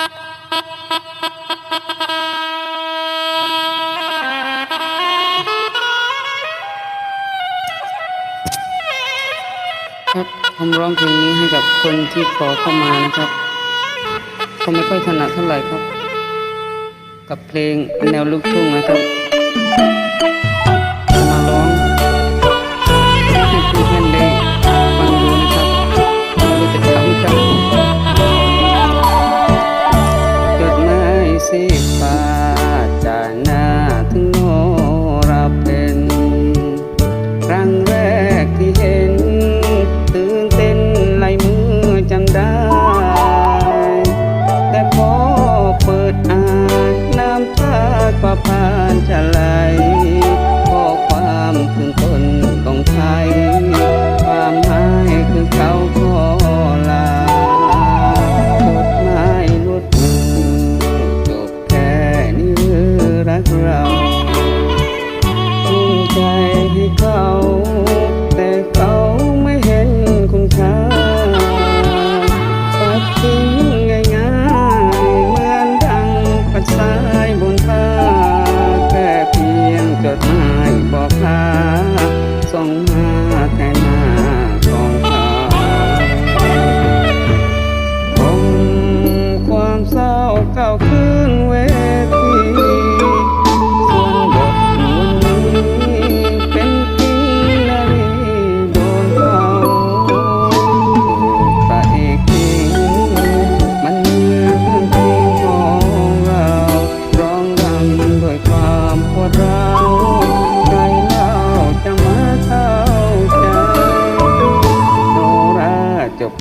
ครับผมร้องเพลงนี้ให้กับคนที่ขอเข้ามานะครับเขาไม่ค่อยถนัดเท่าไหร่ครับ กับเพลงแนวลูกทุ่งนะครับ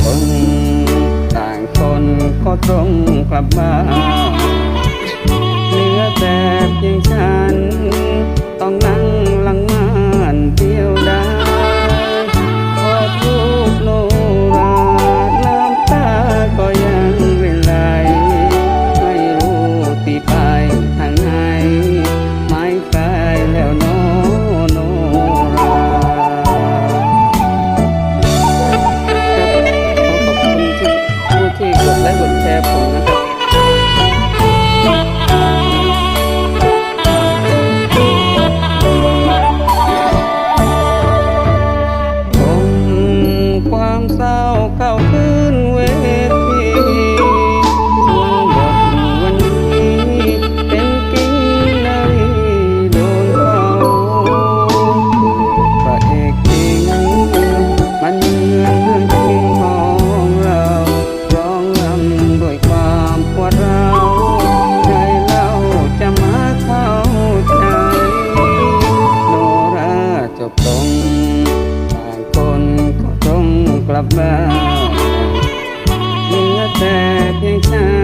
คนต่างคนก็ตรงกลับมาเหนือแต่เพียงชา 高歌 บ่าเนื้อแตกยงช้า